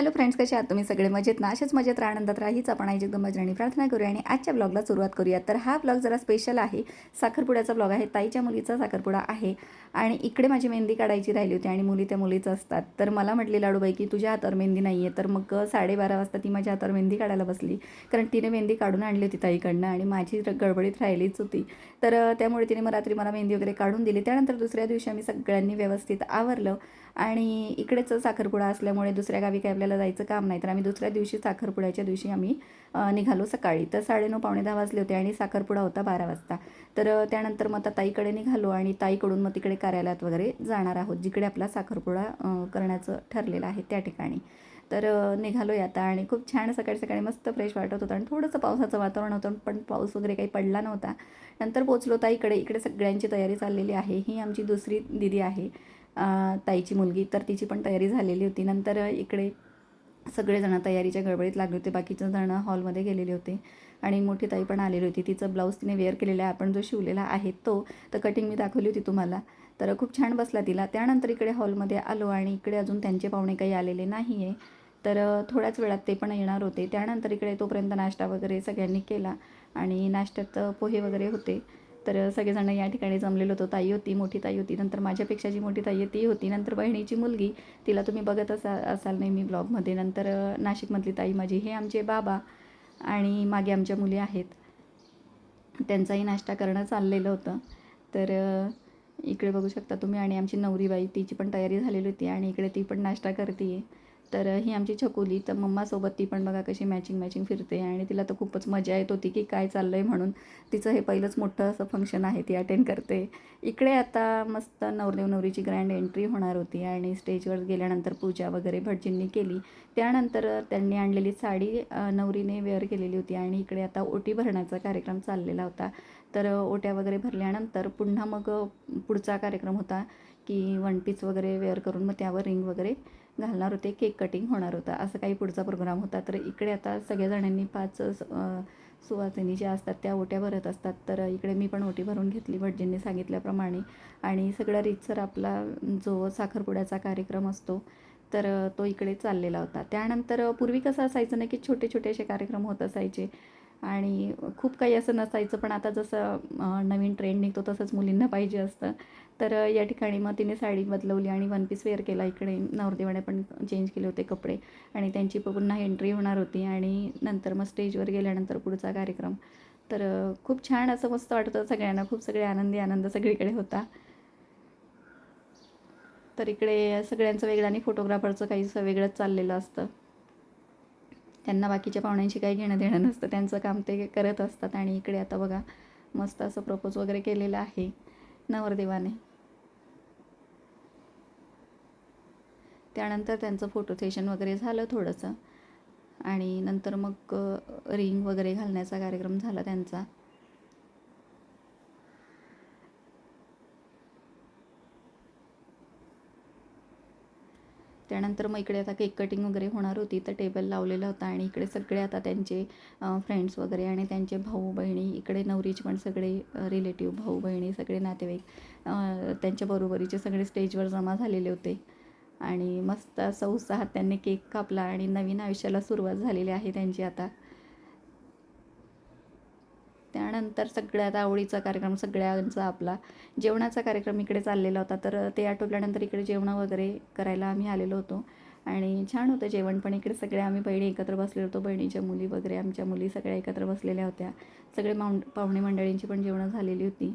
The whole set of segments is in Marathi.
हॅलो फ्रेंड्स कसे आहात तुम्ही? सगळे मजेत ना? असेच मजेत राहा आनंदात राहीच आपण आई एकदम मजराणी प्रार्थना करूया आणि आजच्या ब्लॉगला सुरुवात करूया तर हा ब्लॉग जरा स्पेशल आहे. साखरपुड्याचा ब्लॉग आहे. ताईच्या मुलीचा साखरपुडा आहे. आणि इकडे माझी मेहंदी काढायची राहिली होती आणि मुली त्या मुलीचं असतात. तर मला म्हटले लाडूबाई की तुझ्या हातावर मेहंदी नाही आहे तर मग साडेबारा वाजता ती माझ्या हातावर मेहंदी काढायला बसली. कारण तिने मेहंदी काढून आणली होती ताईकडनं आणि माझी गडबडीत राहिलीच होती. तर त्यामुळे तिने मग रात्री मला मेहंदी वगैरे काढून दिली. त्यानंतर दुसऱ्या दिवशी आम्ही सगळ्यांनी व्यवस्थित आवरलं. आणि इकडेच साखरपुडा असल्यामुळे दुसऱ्या गावी काही आपल्याला जायचं काम नाही तर आम्ही दुसऱ्या दिवशी साखरपुड्याच्या दिवशी आम्ही निघालो सकाळी. तर साडेनऊ पावणे दहा वाजले होते आणि साखरपुडा होता बारा वाजता. तर त्यानंतर मग आता ताईकडे निघालो आणि ताईकडून मग तिकडे कार्यालयात वगैरे जाणार आहोत जिकडे आपला साखरपुडा करण्याचं ठरलेलं आहे त्या ठिकाणी. तर निघालो आहे आता आणि खूप छान सकाळी सकाळी मस्त फ्रेश वाटत होतं आणि थोडंसं पावसाचं वातावरण होतं पण पाऊस वगैरे काही पडला नव्हता. नंतर पोचलो ताईकडे इकडे सगळ्यांची तयारी चाललेली आहे. ही आमची दुसरी दिदी आहे. ताईची मुलगी तर तिची पण तयारी झालेली होती. नंतर इकडे सगळेजण तयारीच्या गडबडीत लागले होते. बाकीचे जण हॉलमध्ये गेलेले होते. आणि मोठी ताई पण आलेली होती. तिचं ब्लाऊज तिने वेअर केलेला आहे. आपण जो शिवलेला आहे तो. तर कटिंग मी दाखवली होती तुम्हाला. तर खूप छान बसला तिला. त्यानंतर इकडे हॉलमध्ये आलो आणि इकडे अजून त्यांचे पाहुणे काही आलेले नाही आहे तर थोड्याच वेळात ते पण येणार होते. त्यानंतर इकडे तोपर्यंत नाश्ता वगैरे सगळ्यांनी केला. आणि नाश्त्यात पोहे वगैरे होते. तर सगळेजण या ठिकाणी जमलेलो होतो. ताई होती मोठी ताई होती नंतर माझ्यापेक्षा जी मोठी ताई ती होती. नंतर बहिणीची मुलगी तिला तुम्ही बघत असा असाल नेहमी ब्लॉगमध्ये. नंतर नाशिकमधली ताई माझी हे आमचे बाबा आणि मागे आमच्या मुली आहेत. त्यांचाही नाश्ता करणं चाललेलं होतं. तर इकडे बघू शकता तुम्ही. आणि आमची नवरीबाई तिची पण तयारी झालेली होती आणि इकडे ती पण नाश्ता करते आहे तर ही आमची छकुली. तर मम्मासोबत ती पण बघा कशी मॅचिंग मॅचिंग फिरते आणि तिला तर खूपच मजा येत होती की काय चाललं आहे म्हणून. तिचं हे पहिलंच मोठं असं फंक्शन आहे ती अटेंड करते. इकडे आता मस्त नवरदेव नवरीची ग्रँड एंट्री होणार होती आणि स्टेजवर गेल्यानंतर पूजा वगैरे भटजींनी केली. त्यानंतर त्यांनी आणलेली साडी नवरीने वेअर केलेली होती आणि इकडे आता ओटी भरण्याचा कार्यक्रम चाललेला होता. तर ओट्या वगैरे भरल्यानंतर पुन्हा मग पुढचा कार्यक्रम होता. की वन पीस वगैरे वेअर करून मग त्यावर रिंग वगैरे घालणार होते. केक कटिंग होणार होता. असं काही पुढचा प्रोग्राम होता. तर इकडे आता सगळ्या जणांनी पाच सुवासिनी ज्या असतात त्या ओट्या भरत असतात. तर इकडे मी पण ओटी भरून घेतली. भटजींनी सांगितल्याप्रमाणे. आणि सगळा रीतसर आपला जो साखरपुड्याचा कार्यक्रम असतो तर तो इकडे चाललेला होता. त्यानंतर पूर्वी कसं असायचं ना की छोटे छोटे असे कार्यक्रम होत असायचे. आणि खूप काही असं नसायचं. पण आता जसं नवीन ट्रेंड निघतो तसंच मुलींना पाहिजे असतं. तर या ठिकाणी मग तिने साडी बदलवली आणि वन पीस वेअर केला. इकडे नवरदेवाने पण चेंज केले होते कपडे आणि त्यांची पुन्हा एंट्री होणार होती आणि नंतर मग स्टेजवर गेल्यानंतर पुढचा कार्यक्रम. तर खूप छान असं मस्त वाटत होतं सगळ्यांना. खूप सगळे आनंदी आनंद सगळीकडे होता. तर इकडे सगळ्यांचं वेगळं आणि फोटोग्राफरचं काही असं वेगळंच चाललेलं असतं. त्यांना बाकीच्या पाहुण्यांशी काही घेणं देणं नसतं. त्यांचं काम ते करत असतात आणि इकडे आता बघा मस्त असं प्रपोज वगैरे केलेलं आहे नवरदेवाने. त्यानंतर त्यांचं फोटो सेशन वगैरे झालं थोडंसं. आणि नंतर मग रिंग वगैरे घालण्याचा कार्यक्रम झाला त्यांचा. त्यानंतर मग इकडे आता केक कटिंग वगैरे होणार होती तर टेबल लावलेला होता आणि इकडे सगळे आता त्यांचे फ्रेंड्स वगैरे आणि त्यांचे भाऊ बहिणी इकडे नवरीचे पण सगळे रिलेटिव्ह भाऊ बहिणी सगळे नातेवाईक त्यांच्या बरोबरीचे सगळे स्टेजवर जमा झालेले होते. आणि मस्त असा उत्साहात त्यांनी केक कापला आणि नवीन आयुष्याला सुरुवात झालेली आहे त्यांची आता. त्यानंतर सगळ्यात आवडीचा कार्यक्रम सगळ्यांचा आपला. जेवणाचा कार्यक्रम इकडे चाललेला होता तर ते आटोपल्यानंतर इकडे जेवणं वगैरे करायला आम्ही आलेलो होतो. आणि छान होतं जेवण पण इकडे सगळे आम्ही बहिणी एकत्र बसलेलो होतो. बहिणीच्या मुली वगैरे आमच्या मुली सगळ्या एकत्र बसलेल्या होत्या. सगळे माऊं पाहुणे मंडळींची पण जेवणं झालेली होती.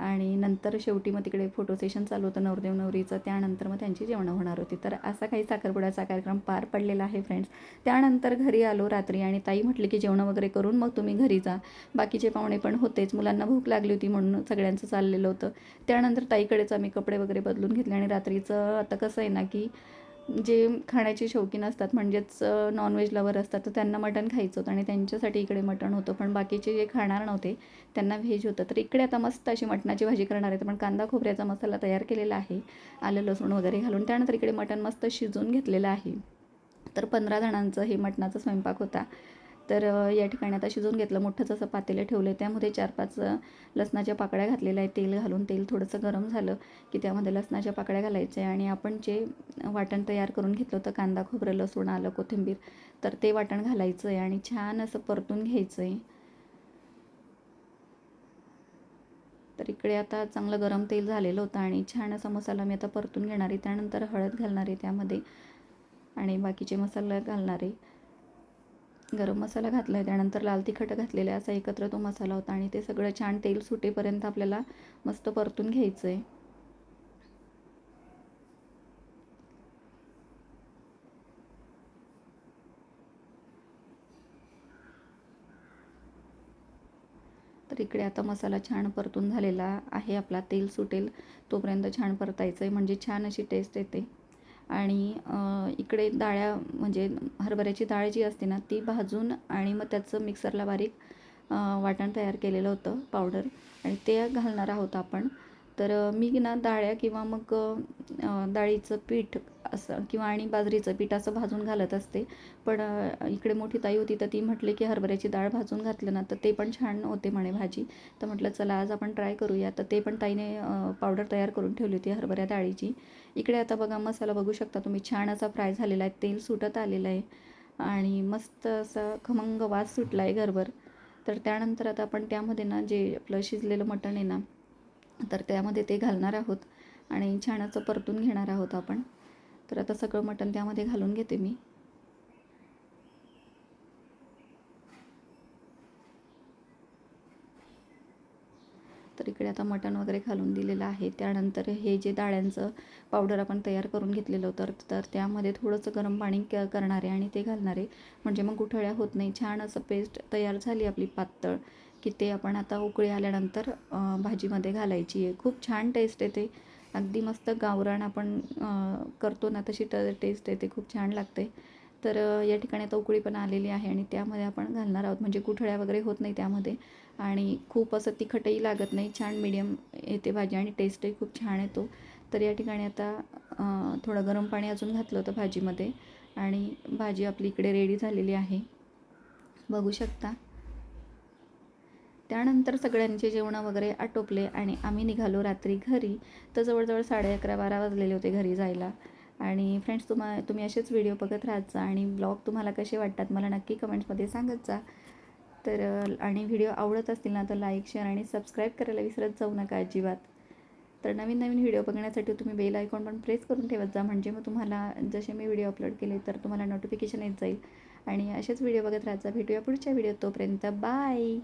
आणि नंतर शेवटी मग तिकडे फोटो सेशन चालू होतं नवरदेव नवरीचं. त्यानंतर मग त्यांची जेवणं होणार होती. तर असा काही साखरपुड्याचा कार्यक्रम पार पडलेला आहे फ्रेंड्स त्यानंतर घरी आलो रात्री आणि ताई म्हटली की जेवणं वगैरे करून मग तुम्ही घरी जा. बाकीचे पाहुणे पण होतेच. मुलांना भूक लागली होती म्हणून सगळ्यांचं चाललेलं होतं. त्यानंतर ताईकडेच आम्ही कपडे वगैरे बदलून घेतले आणि रात्रीचं आता कसं आहे ना की जे खाण्याचे शौकीन असतात म्हणजेच नॉनव्हेज लवर असतात तर त्यांना मटण खायचं होतं आणि त्यांच्यासाठी इकडे मटण होतं. पण बाकीचे जे खाणार नव्हते त्यांना व्हेज होतं. तर इकडे आता मस्त अशी मटणाची भाजी करणार आहे पण कांदा खोबऱ्याचा मसाला तयार केलेला आहे. आलं लसूण वगैरे घालून. त्यानंतर इकडे मटण मस्त शिजवून घेतलेलं आहे. तर पंधरा जणांचं हे मटणाचा स्वयंपाक होता. तर या ठिकाणी आता शिजवून घेतलं मोठंच असं पातेलं ठेवलं त्यामध्ये चार पाच लसणाच्या पाकळ्या घातलेल्या आहेत. तेल घालून तेल थोडंसं गरम झालं की त्यामध्ये लसणाच्या पाकळ्या घालायच्या आहे आणि आपण जे वाटण तयार करून घेतलं होतं कांदा खोबरं लसूण आलं कोथिंबीर तर ते वाटण घालायचं आहे आणि छान असं परतून घ्यायचं आहे तर इकडे आता चांगलं गरम तेल झालेलं होतं आणि छान असा मसाला मी आता परतून घेणार आहे. त्यानंतर हळद घालणार आहे त्यामध्ये आणि बाकीचे मसाला घालणार आहे. गरम मसाला घातला आहे त्यानंतर लाल तिखट घातलेलं आहे असा एकत्र तो मसाला होता आणि ते सगळं छान तेल सुटेपर्यंत आपल्याला मस्त परतून घ्यायचं आहे तर इकडे आता मसाला छान परतून झालेला आहे आपला तेल सुटेल तोपर्यंत छान परतायचं आहे म्हणजे छान अशी टेस्ट येते. आणि इकडे डाळ्या म्हणजे हरभऱ्याची डाळ जी असते ना ती भाजून आणि मग त्याचं मिक्सरला बारीक वाटण तयार केलेलं होतं पावडर. आणि ते घालणार आहोत आपण. तर मी ना डाळ्या किंवा मग डाळीचं पीठ असं किंवा आणि बाजरीचं पीठ असं भाजून घालत असते. पण इकडे मोठी ताई होती तर ती म्हटली की हरभऱ्याची डाळ भाजून घातलं ना तर ते पण छान होते म्हणे भाजी. तर म्हटलं चला आज आपण ट्राय करूया. तर ते पण ताईने पावडर तयार करून ठेवली होती हरभऱ्या डाळीची. इकडे आता बघा मसाला बघू शकता तुम्ही छान असा फ्राय झालेला आहे तेल सुटत आलेलं आहे. आणि मस्त असा खमंग वास सुटला आहे घरभर. तर त्यानंतर आता आपण त्यामध्ये ना जे आपलं शिजलेलं मटण आहे ना तर त्यामध्ये ते घालणार आहोत. आणि छान असं परतून घेणार आहोत आपण. तर आता सगळं मटण त्यामध्ये घालून घेते मी. तर इकडे आता मटण वगैरे घालून दिलेलं आहे. त्यानंतर हे जे डाळ्यांचं पावडर आपण तयार करून घेतलेलं होतं तर त्यामध्ये थोडंसं गरम पाणी क करणारे आणि ते घालणारे म्हणजे मग गुठळ्या होत नाही. छान असं पेस्ट तयार झाली आपली पातळ की ते आपण आता उकळी आल्यानंतर भाजीमध्ये घालायची आहे. खूप छान टेस्ट येते. अगदी मस्त गावरान आपण करतो ना तशी ट टेस्ट येते खूप छान लागते. तर या ठिकाणी आता उकळी पण आलेली आहे आणि त्यामध्ये आपण घालणार आहोत. म्हणजे गुठळ्या वगैरे होत नाही त्यामध्ये. आणि खूप असं तिखटही लागत नाही छान मिडियम येते भाजी आणि टेस्टही खूप छान येतो. तर या ठिकाणी आता थोडं गरम पाणी अजून घातलं होतं भाजीमध्ये. आणि भाजी आपली इकडे रेडी झालेली आहे. बघू शकता. त्यानंतर सगळ्यांचे जेवणं वगैरे आटोपले आणि आम्ही निघालो रात्री घरी. तर जवळजवळ साडे अकरा बारा वाजलेले होते घरी जायला. आणि फ्रेंड्स तुम्हा तुम्ही असेच व्हिडिओ बघत राहत जा आणि ब्लॉग तुम्हाला कसे वाटतात मला नक्की कमेंट्समध्ये सांगत जा. तर आणि व्हिडिओ आवडत असतील ना तर लाईक शेअर आणि सबस्क्राईब करायला विसरत जाऊ नका अजिबात. तर नवीन नवीन व्हिडिओ बघण्यासाठी तुम्ही बेल आयकॉन पण प्रेस करून ठेवत जा. म्हणजे मग तुम्हाला जसे मी व्हिडिओ अपलोड केले तर तुम्हाला नोटिफिकेशन येत जाईल. आणि असेच व्हिडिओ बघत राहत जा. भेटूया पुढच्या व्हिडिओ तोपर्यंत. बाय